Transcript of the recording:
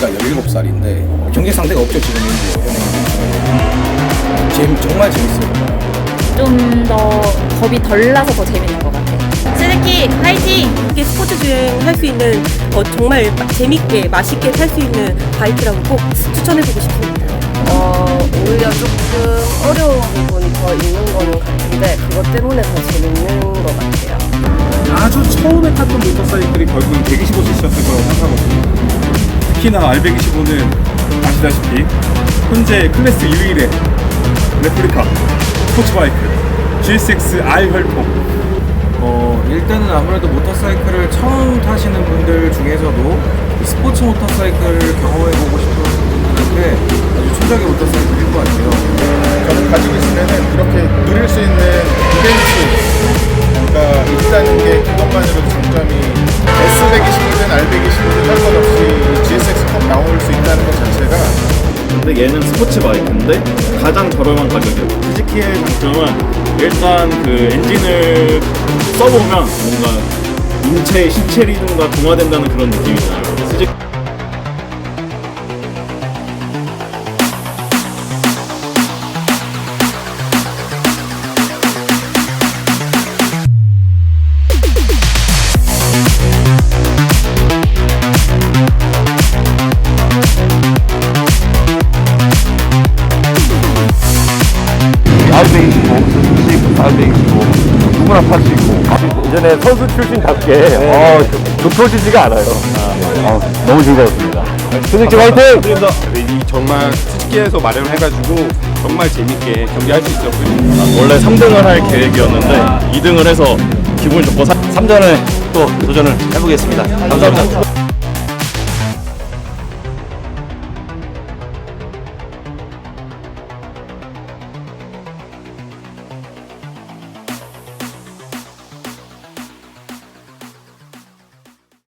29살인데 경쟁 상대가 없죠 지금 현재 연예인 재미 정말 재밌어요. 좀 더 겁이 덜 나서 더 재밌는 것 같아요. 스즈키 화이팅! 이렇게 스포츠 주행 할 수 있는 어, 정말 마- 재밌게 맛있게 탈 수 있는 바이크라고 꼭 추천해보고 싶습니다. 어, 오히려 조금 어려운 부분이 더 있는 거는 같은데 그것 때문에 더 재밌는 것 같아요. 아주 처음에 탔던 모터사이클이 결국은 특히나 R125는 아시다시피 현재 클래스 1위의 레플리카 스포츠바이크 GSX R 혈통 어, 일단은 아무래도 모터사이클을 처음 타시는 분들 중에서도 이 스포츠 모터사이클을 경험해보고 싶은 분들한테 아주 최적의 모터사이클일 것 같아요. 얘는 스포츠 바이크인데 가장 저렴한 가격이에요. 스즈키의 장점은 일단 그 엔진을 써보면 뭔가 인체의 신체 리듬과 동화된다는 그런 느낌이 나요. 스즈키 누구나 탈 수 있고. 예전에 선수 출신답게 어, 좋아지지가 않아요. 어, 너무 즐거웠습니다. 수직지 화이팅! 이 정말 스키에서 마련을 해가지고 정말 재밌게 경기할 수 있었고요. 원래 3등을 할 계획이었는데 2등을 해서 기분이 좋고 3전에 또 도전을 해보겠습니다. 감사합니다